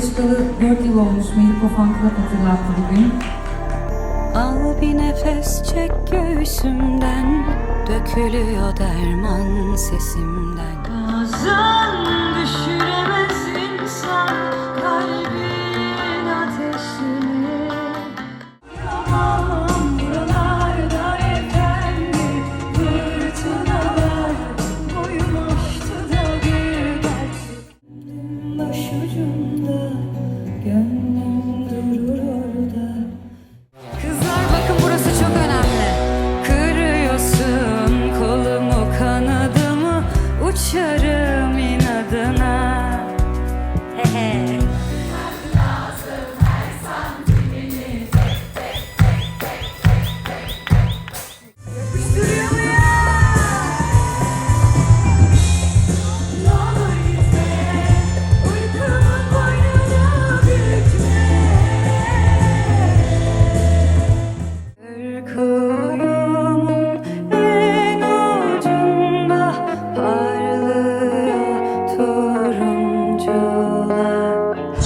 Çıkalı 4 yıl olmuş Meliko Fan Club hatırlattı bugün. Al bir nefes çek göğsümden Dökülüyor derman sesimden Bazen düşüremez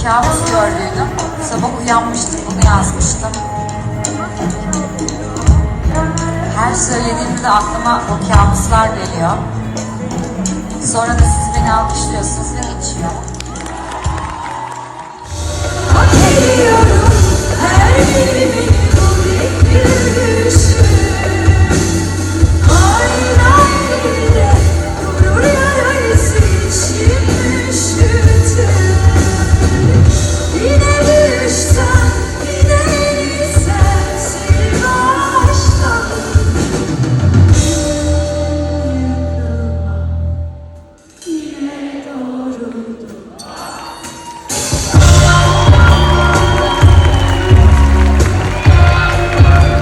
kabus gördüğünü sabah uyanmıştım bunu yazmıştım. Her söylediğimde aklıma o kabuslar geliyor. Sonra da siz beni alkışlıyorsunuz ve geçiyor. Hak ediyorum her birimi.